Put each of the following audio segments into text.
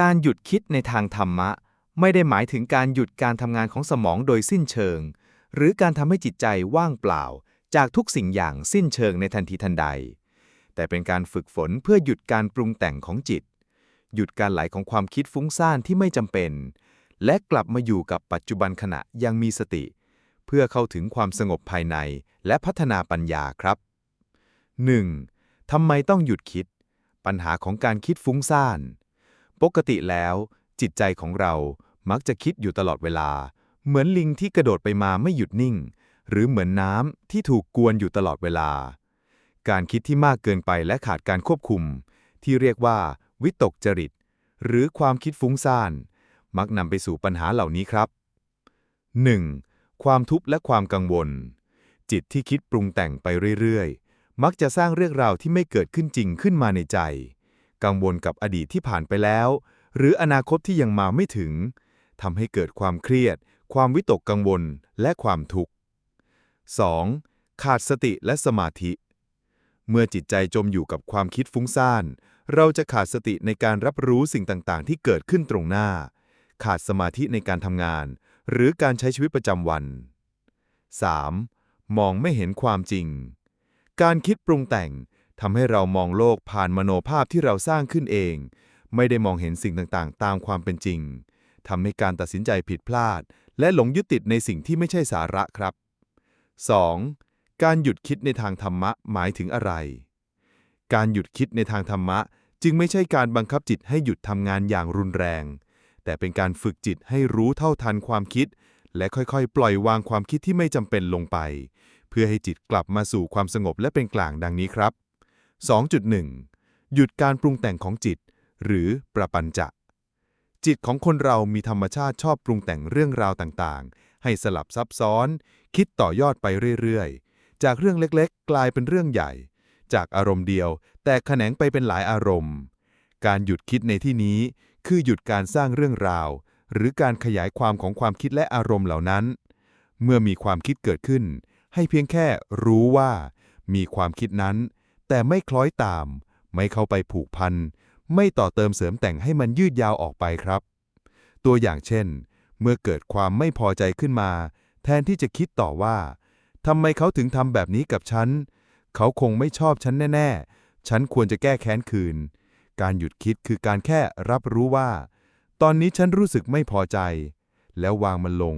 การหยุดคิดในทางธรรมะ ไม่ได้หมายถึงการหยุดการทำงานของสมองโดยสิ้นเชิง หรือการทำให้จิตใจว่างเปล่า จากทุกสิ่งอย่างสิ้นเชิงในทันทีทันใด แต่เป็นการฝึกฝนเพื่อหยุดการปรุงแต่งของจิต หยุดการไหลของความคิดฟุ้งซ่านที่ไม่จำเป็น และกลับมาอยู่กับปัจจุบันขณะยังมีสติ เพื่อเข้าถึงความสงบภายในและพัฒนาปัญญาครับ 1. ทำไมต้องหยุดคิด ปัญหาของการคิดฟุ้งซ่าน ปกติแล้ว จิตใจของเรามักจะคิดอยู่ตลอดเวลา เหมือนลิงที่กระโดดไปมาไม่หยุดนิ่ง หรือเหมือนน้ำที่ถูกกวนอยู่ตลอดเวลา การคิดที่มากเกินไปและขาดการควบคุม ที่เรียกว่า วิตกจริต หรือความคิดฟุ้งซ่าน มักนำไปสู่ปัญหาเหล่านี้ครับ 1. ความทุกข์และความกังวล จิตที่คิดปรุงแต่งไปเรื่อยๆ มักจะสร้างเรื่องราวที่ไม่เกิดขึ้นจริงขึ้นมาในใจ กังวลกับอดีตที่ผ่านไปแล้ว หรืออนาคตที่ยังมาไม่ถึงทำให้เกิดความเครียด ความวิตกกังวล และความทุกข์ 2. ขาดสติและสมาธิ เมื่อจิตใจจมอยู่กับความคิดฟุ้งซ่าน เราจะขาดสติในการรับรู้สิ่งต่าง ๆ ที่เกิดขึ้นตรงหน้า ขาดสมาธิในการทำงาน หรือการใช้ชีวิตประจำวัน 3. มองไม่เห็นความจริง การคิดปรุงแต่ง ทำให้เรามองโลกผ่านมโนภาพที่เราสร้างขึ้นเอง ไม่ได้มองเห็นสิ่งต่างๆ ตามความเป็นจริงทำให้การตัดสินใจผิดพลาด และหลงยึดติดในสิ่งที่ไม่ใช่สาระครับ 2. การหยุดคิดในทางธรรมะหมายถึงอะไร การหยุดคิดในทางธรรมะ จึงไม่ใช่การบังคับจิตให้หยุดทำงานอย่างรุนแรง แต่เป็นการฝึกจิตให้รู้เท่าทันความคิด และค่อยๆ ปล่อยวางความคิดที่ไม่จำเป็นลงไป เพื่อให้จิตกลับมาสู่ความสงบและเป็นกลางดังนี้ครับ 2.1 หยุดการปรุงแต่งของจิต หรือประปัญจะ จิตของคนเรามีธรรมชาติชอบปรุงแต่งเรื่องราวต่างๆ ให้สลับซับซ้อน คิดต่อยอดไปเรื่อยๆ จากเรื่องเล็กๆ กลายเป็นเรื่องใหญ่ จากอารมณ์เดียว แต่แขนงไปเป็นหลายอารมณ์ การหยุดคิดในที่นี้ คือหยุดการสร้างเรื่องราว หรือการขยายความของความคิดและอารมณ์เหล่านั้น เมื่อมีความคิดเกิดขึ้น ให้เพียงแค่รู้ว่า มีความคิดนั้น แต่ไม่คล้อยตาม ไม่เข้าไปผูกพัน ไม่ต่อเติมเสริมแต่งให้มันยืดยาวออกไปครับ ตัวอย่างเช่น เมื่อเกิดความไม่พอใจขึ้นมา แทนที่จะคิดต่อว่าทำไมเขาถึงทำแบบนี้กับฉัน เขาคงไม่ชอบฉันแน่ ๆ ฉันควรจะแก้แค้นคืน การหยุดคิดคือการแค่รับรู้ว่า ตอนนี้ฉันรู้สึกไม่พอใจ แล้ววางมันลง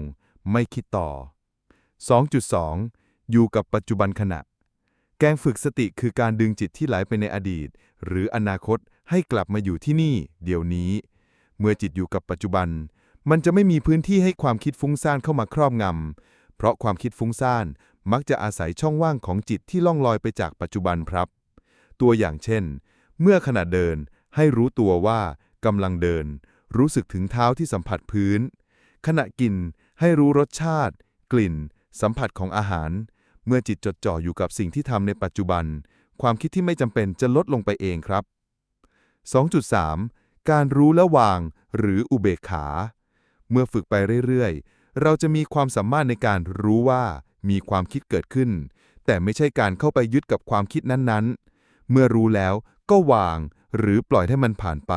ไม่คิดต่อ 2.2 อยู่กับปัจจุบันขณะ แกงฝึกสติคือการดึงจิตที่ไหลไปในอดีต หรืออนาคตให้กลับมาอยู่ที่นี่ เดี๋ยวนี้ เมื่อจิตอยู่กับปัจจุบัน มันจะไม่มีพื้นที่ให้ความคิดฟุ้งซ่านเข้ามาครอบงำ เพราะความคิดฟุ้งซ่านมักจะอาศัยช่องว่างของจิตที่ล่องลอยไปจากปัจจุบันครับ ตัวอย่างเช่น เมื่อขณะเดินให้รู้ตัวว่ากำลังเดิน รู้สึกถึงเท้าที่สัมผัสพื้น ขณะกินให้รู้รสชาติ กลิ่น สัมผัสของอาหาร เมื่อจิตจดจ่ออยู่กับสิ่งที่ทำในปัจจุบัน ความคิดที่ไม่จำเป็นจะลดลงไปเองครับ 2.3 การรู้และวาง หรืออุเบกขา เมื่อฝึกไปเรื่อยๆ เราจะมีความสามารถในการรู้ว่ามีความคิดเกิดขึ้น แต่ไม่ใช่การเข้าไปยึดกับความคิดนั้นๆ เมื่อรู้แล้วก็วาง หรือปล่อยให้มันผ่านไป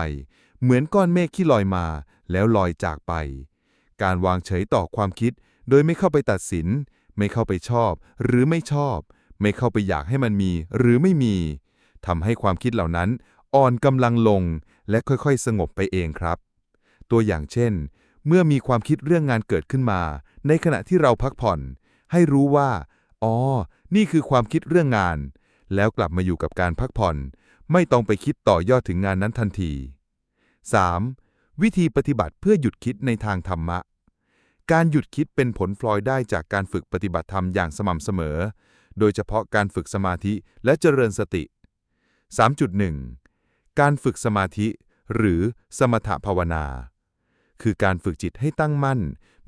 เหมือนก้อนเมฆที่ลอยมา แล้วลอยจากไป การวางเฉยต่อความคิด โดยไม่เข้าไปตัดสิน ไม่เข้าไปชอบ หรือไม่ชอบ ไม่เข้าไปอยากให้มันมี หรือไม่มีทำให้ความคิดเหล่านั้น อ่อนกำลังลง และค่อยๆ สงบไปเองครับ ตัวอย่างเช่น เมื่อมีความคิดเรื่องงานเกิดขึ้นมา ในขณะที่เราพักผ่อน ให้รู้ว่า อ๋อ นี่คือความคิดเรื่องงาน แล้วกลับมาอยู่กับการพักผ่อน ไม่ต้องไปคิดต่อยอดถึงงานนั้นทันที 3. วิธีปฏิบัติเพื่อหยุดคิดในทางธรรมะ การหยุดคิดเป็นผลพลอยได้จากการฝึกปฏิบัติธรรมอย่างสม่ำเสมอ โดยเฉพาะการฝึกสมาธิและเจริญสติ 3.1 การฝึกสมาธิ หรือสมถภาวนา คือการฝึกจิตให้ตั้งมั่น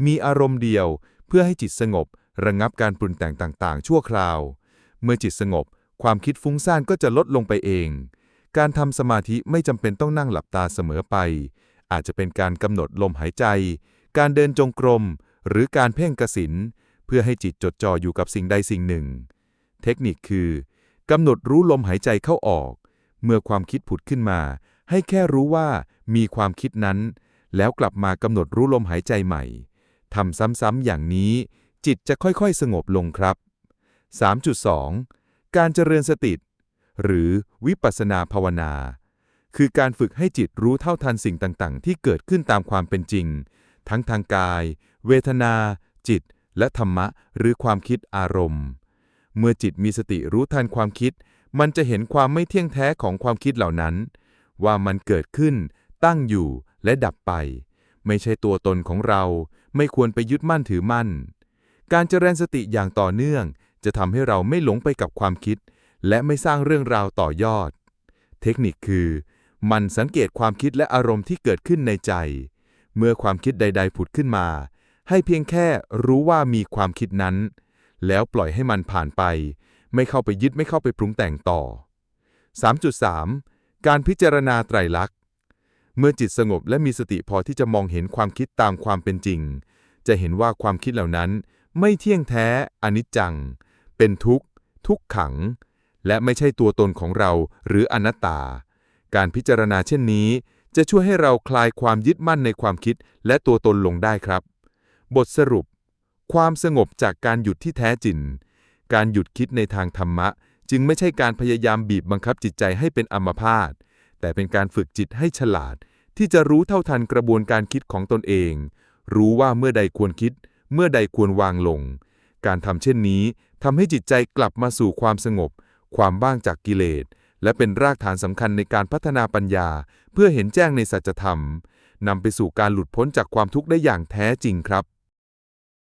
มีอารมณ์เดียว เพื่อให้จิตสงบ ระงับการปรุงแต่งต่างๆ ชั่วคราว เมื่อจิตสงบ ความคิดฟุ้งซ่านก็จะลดลงไปเอง การทำสมาธิไม่จำเป็นต้องนั่งหลับตาเสมอไป อาจจะเป็นการกำหนดลมหายใจ การเดินจงกรม หรือการเพ่งกสินเพื่อให้จิตจดจ่ออยู่กับสิ่งใดสิ่งหนึ่ง เทคนิคคือกำหนดรู้ลมหายใจเข้าออก เมื่อความคิดผุดขึ้นมา ให้แค่รู้ว่ามีความคิดนั้น แล้วกลับมากำหนดรู้ลมหายใจใหม่ทำซ้ำๆอย่างนี้ จิตจะค่อยๆ สงบลงครับ 3.2 การเจริญสติ หรือวิปัสสนาภาวนา คือการฝึกให้จิตรู้เท่าทันสิ่งต่างๆ ที่เกิดขึ้นตามความเป็นจริง ทั้งทางกาย เวทนา จิต และธรรมะ หรือความคิดอารมณ์ เมื่อจิตมีสติรู้ทันความคิด มันจะเห็นความไม่เที่ยงแท้ของความคิดเหล่านั้น ว่ามันเกิดขึ้น ตั้งอยู่และดับไป ไม่ใช่ตัวตนของเรา ไม่ควรไปยึดมั่นถือมั่น การเจริญสติอย่างต่อเนื่อง จะทำให้เราไม่หลงไปกับความคิด และไม่สร้างเรื่องราวต่อยอด เทคนิคคือ มันสังเกตความคิดและอารมณ์ที่เกิดขึ้นในใจ เมื่อความคิดใด ๆ ผุดขึ้นมา ให้เพียงแค่รู้ว่ามีความคิดนั้น แล้วปล่อยให้มันผ่านไป ไม่เข้าไปยึดไม่เข้าไปปรุงแต่งต่อ 3.3 การพิจารณาไตรลักษณ์ เมื่อจิตสงบและมีสติพอที่จะมองเห็นความคิดตามความเป็นจริง จะเห็นว่าความคิดเหล่านั้น ไม่เที่ยงแท้อนิจจัง เป็นทุกข์ ทุกขัง และไม่ใช่ตัวตนของเราหรืออนัตตา การพิจารณาเช่นนี้ จะช่วยให้เราคลายความยึดมั่นในความคิดและตัวตนลงได้ครับ บทสรุป ความสงบจากการหยุดที่แท้จริง การหยุดคิดในทางธรรมะ จึงไม่ใช่การพยายามบีบบังคับจิตใจให้เป็นอัมพาต แต่เป็นการฝึกจิตให้ฉลาด ที่จะรู้เท่าทันกระบวนการคิดของตนเอง รู้ว่าเมื่อใดควรคิด เมื่อใดควรวางลง การทำเช่นนี้ทำให้จิตใจกลับมาสู่ความสงบ ความบ้างจากกิเลส และเป็นรากฐานสำคัญในการพัฒนาปัญญา เพื่อเห็นแจ้งในสัจธรรมนำไปสู่การหลุดพ้นจากความทุกข์ได้อย่างแท้จริงครับ